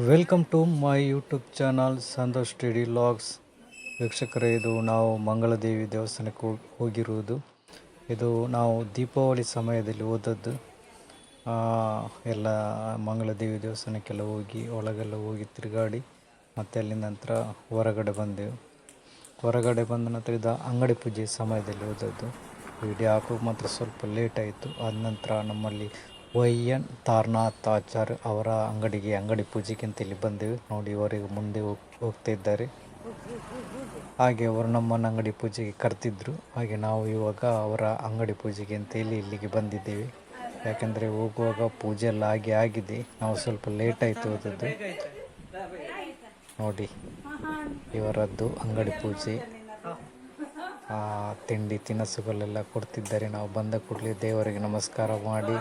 Welcome to my YouTube channel Santosh T D logs ವೀಕ್ಷಕರೇ, ಇದು ನಾವು ಮಂಗಳದೇವಿ ದೇವಸ್ಥಾನಕ್ಕೆ ಹೋಗಿ, ಹೋಗಿರುವುದು. ಇದು ನಾವು ದೀಪಾವಳಿ ಸಮಯದಲ್ಲಿ ಹೋದದ್ದು. ಎಲ್ಲ ಮಂಗಳದೇವಿ ದೇವಸ್ಥಾನಕ್ಕೆಲ್ಲ ಹೋಗಿ, ಒಳಗೆಲ್ಲ ಹೋಗಿ ತಿರುಗಾಡಿ, ಮತ್ತೆ ಅಲ್ಲಿ ನಂತರ ಹೊರಗಡೆ ಬಂದೆವು. ಹೊರಗಡೆ ಬಂದ ನಂತರ ಇದು ಅಂಗಡಿ ಪೂಜೆ ಸಮಯದಲ್ಲಿ ಹೋದದ್ದು. ವಿಡಿಯೋ ಹಾಕೋಕೆ ಮಾತ್ರ ಸ್ವಲ್ಪ ಲೇಟ್ ಆಯಿತು. ಆದ ನಂತರ ನಮ್ಮಲ್ಲಿ ವೈ ಎನ್ ತಾರನಾಥ್ ಆಚಾರ್ ಅವರ ಅಂಗಡಿಗೆ ಅಂಗಡಿ ಪೂಜೆಗೆ ಅಂತ ಇಲ್ಲಿ ಬಂದೆವು. ನೋಡಿ, ಇವರಿಗೆ ಮುಂದೆ ಹೋಗ್ ಹೋಗ್ತಾ ಇದ್ದಾರೆ ಹಾಗೆ ಅವರು ನಮ್ಮನ್ನು ಅಂಗಡಿ ಪೂಜೆಗೆ ಕರೆತಿದ್ರು ಹಾಗೆ ನಾವು ಇವಾಗ ಅವರ ಅಂಗಡಿ ಪೂಜೆಗೆ ಅಂತ ಹೇಳಿ ಇಲ್ಲಿಗೆ ಬಂದಿದ್ದೇವೆ. ಯಾಕೆಂದರೆ ಹೋಗುವಾಗ ಪೂಜೆ ಎಲ್ಲ ಆಗಿ ಆಗಿದೆ. ನಾವು ಸ್ವಲ್ಪ ಲೇಟ್ ಆಯಿತು ಹೋದದ್ದು. ನೋಡಿ, ಇವರದ್ದು ಅಂಗಡಿ ಪೂಜೆ. ತಿಂಡಿ ತಿನಿಸುಗಳೆಲ್ಲ ಕೊಡ್ತಿದ್ದಾರೆ. ನಾವು ಬಂದ ಕೂಡಲೇ ದೇವರಿಗೆ ನಮಸ್ಕಾರ ಮಾಡಿ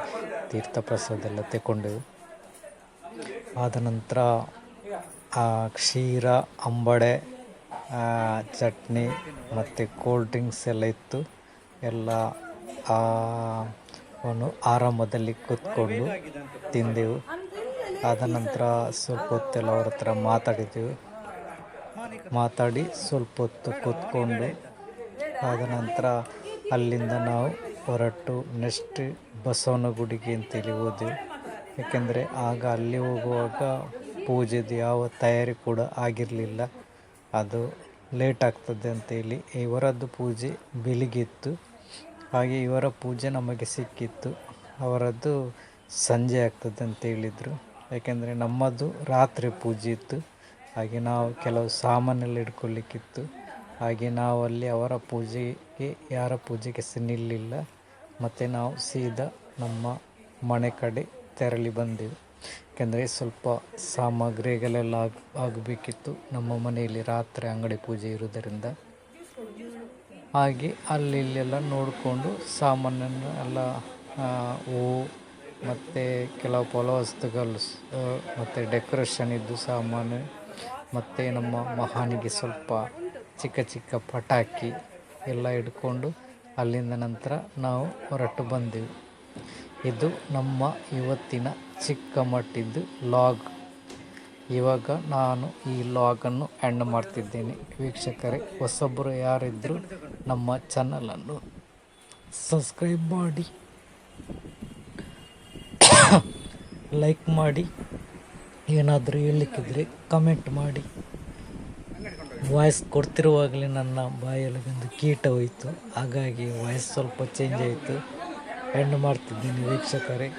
ತೀರ್ಥ ಪ್ರಸಾದ ಎಲ್ಲ ತಗೊಂಡೆವು ಆದ ನಂತರ ಕ್ಷೀರ, ಅಂಬಡೆ ಚಟ್ನಿ ಮತ್ತು ಕೋಲ್ಡ್ ಡ್ರಿಂಕ್ಸ್ ಎಲ್ಲ ಇತ್ತು. ಎಲ್ಲ ಅವನು ಆರಾಮದಲ್ಲಿ ಕೂತ್ಕೊಂಡು ತಿಂದೆವು. ಆದ ನಂತರ ಸ್ವಲ್ಪ ಹೊತ್ತೆಲ್ಲ ಅವ್ರ ಹತ್ರ ಮಾತಾಡಿದೆವು. ಮಾತಾಡಿ ಸ್ವಲ್ಪ ಹೊತ್ತು ಕೂತ್ಕೊಂಡು ಆದ ನಂತರ ಅಲ್ಲಿಂದ ನಾವು ಹೊರಟು ನೆಕ್ಸ್ಟ್ ಬಸವನಗುಡಿಗೆ ಅಂತೇಳಿ ಹೋದೆವು ಏಕೆಂದರೆ ಆಗ ಅಲ್ಲಿ ಹೋಗುವಾಗ ಪೂಜೆದು ಯಾವ ತಯಾರಿ ಕೂಡ ಆಗಿರಲಿಲ್ಲ. ಅದು ಲೇಟ್ ಆಗ್ತದೆ ಅಂತೇಳಿ ಇವರದ್ದು ಪೂಜೆ ಬೆಳಿಗ್ಗಿತ್ತು. ಹಾಗೆ ಇವರ ಪೂಜೆ ನಮಗೆ ಸಿಕ್ಕಿತ್ತು. ಅವರದ್ದು ಸಂಜೆ ಆಗ್ತದೆ ಅಂತ ಹೇಳಿದರು. ಯಾಕೆಂದರೆ ನಮ್ಮದು ರಾತ್ರಿ ಪೂಜೆ ಇತ್ತು ಹಾಗೆ ನಾವು ಕೆಲವು ಸಾಮಾನೆಲ್ಲ ಇಟ್ಕೊಳ್ಳಿಕ್ಕಿತ್ತು ಹಾಗೆ ನಾವು ಅಲ್ಲಿ ಅವರ ಪೂಜೆಗೆ, ಯಾರ ಪೂಜೆಗೆ ಸಹ ನಿಲ್ಲಿಲ್ಲ ಮತ್ತು ನಾವು ಸೀದಾ ನಮ್ಮ ಮನೆ ಕಡೆ ತೆರಳಿ ಬಂದೆವು. ಏಕೆಂದರೆ ಸ್ವಲ್ಪ ಸಾಮಗ್ರಿಗಳೆಲ್ಲ ಆಗ, ಆಗಬೇಕಿತ್ತು. ನಮ್ಮ ಮನೆಯಲ್ಲಿ ರಾತ್ರಿ ಅಂಗಡಿ ಪೂಜೆ ಇರುವುದರಿಂದ. ಹಾಗೆ ಅಲ್ಲಿ ಇಲ್ಲೆಲ್ಲ ನೋಡಿಕೊಂಡು ಸಾಮಾನನ್ನು ಎಲ್ಲ ಹೂವು ಮತ್ತು ಕೆಲವು ಫಲವಸ್ತುಗಳು ಮತ್ತು ಡೆಕೋರೇಷನ್ ಇದ್ದು ಸಾಮಾನು, ಮತ್ತು ನಮ್ಮ ಮಹಾನಿಗೆ ಸ್ವಲ್ಪ ಚಿಕ್ಕ ಚಿಕ್ಕ ಪಟಾಕಿ ಎಲ್ಲ ಹಿಡ್ಕೊಂಡು ಅಲ್ಲಿಂದ ನಂತರ ನಾವು ಹೊರಟು ಬಂದೆವು. ಇದು ನಮ್ಮ ಇವತ್ತಿನ ಚಿಕ್ಕ ಮಟ್ಟಿದ್ದು ಲಾಗ್. ಇವಾಗ ನಾನು ಈ ಲಾಗನ್ನು ಎಂಡ್ ಮಾಡ್ತಿದ್ದೇನೆ. ವೀಕ್ಷಕರೇ ಹೊಸೊಬ್ಬರು ಯಾರಿದ್ದರೂ ನಮ್ಮ ಚಾನಲನ್ನು ಸಬ್ಸ್ಕ್ರೈಬ್ ಮಾಡಿ ಲೈಕ್ ಮಾಡಿ, ಏನಾದರೂ ಹೇಳಲಿಕ್ಕಿದ್ರೆ ಕಮೆಂಟ್ ಮಾಡಿ. ವಾಯ್ಸ್ ಕೊಡ್ತಿರುವಾಗಲೇ ನನ್ನ ಬಾಯಲ್ಲಿ ಒಂದು ಕೀಟ ಹೋಯಿತು. ಹಾಗಾಗಿ ವಾಯ್ಸ್ ಸ್ವಲ್ಪ ಚೇಂಜ್ ಆಯಿತು. ಎಂಡ್ ಮಾಡ್ತಿದ್ದೀನಿ ವೀಕ್ಷಕರೇ.